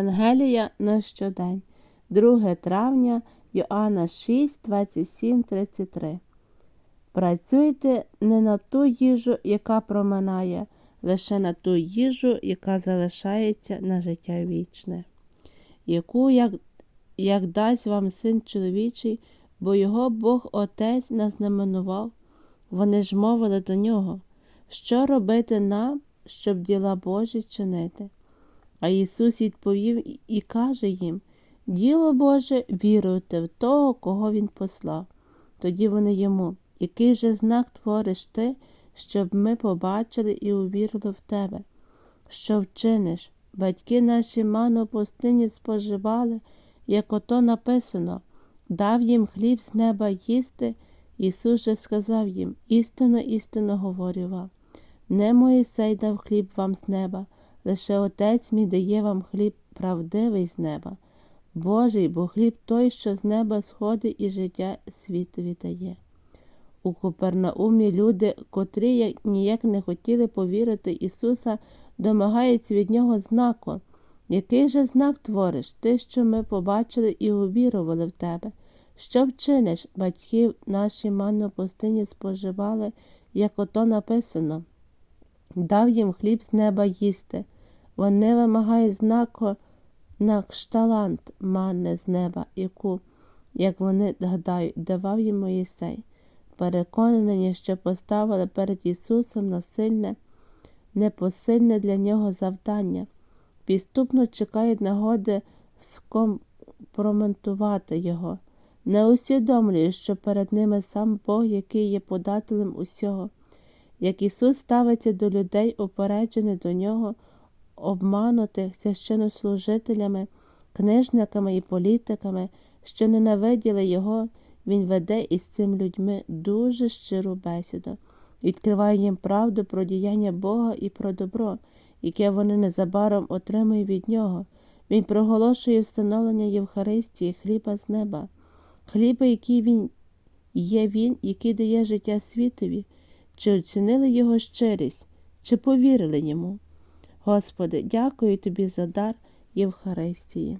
Евангелія на щодень, 2 травня, Йоанна 6, 27, 33. Працюйте не на ту їжу, яка проминає, лише на ту їжу, яка залишається на життя вічне, яку, як, як дасть вам син чоловічий, бо його Бог Отець назнаменував. Вони ж мовили до нього, що робити нам, щоб діла Божі чинити. А Ісус відповів і каже їм Діло Боже, віруйте в того, кого Він послав. Тоді вони йому, який же знак твориш ти, щоб ми побачили і увірили в тебе, що вчиниш. Батьки наші ману пустині споживали, як ото написано, дав їм хліб з неба їсти. Ісус же сказав їм істинно, істинно говорю вам. Не Моїсей дав хліб вам з неба, лише Отець мій дає вам хліб правдивий з неба. Божий, бо хліб той, що з неба сходить і життя світові дає. У Купернаумі люди, котрі ніяк не хотіли повірити Ісуса, домагаються від Нього знаку. Який же знак твориш, ти, що ми побачили і увірували в тебе? Що вчиниш, батьків наші манну пустині споживали, як ото написано, дав їм хліб з неба їсти. Вони вимагають знаку на кшталант манни з неба, яку, як вони гадають, давав їм Моїсей. Переконані, що поставили перед Ісусом насильне, непосильне для нього завдання, підступно чекають нагоди скомпроментувати Його, не усвідомлюють, що перед ними сам Бог, який є подателем усього. Як Ісус ставиться до людей, упереджений до Нього, обманутих священнослужителями, книжниками і політиками, що ненавиділи Його, Він веде із цими людьми дуже щиру бесіду, відкриває їм правду про діяння Бога і про добро, яке вони незабаром отримують від Нього. Він проголошує встановлення Євхаристії, хліба з неба, хліба, який він є Він, який дає життя світові, чи оцінили Його щирість, чи повірили йому. Господи, дякую Тобі за дар Євхаристії.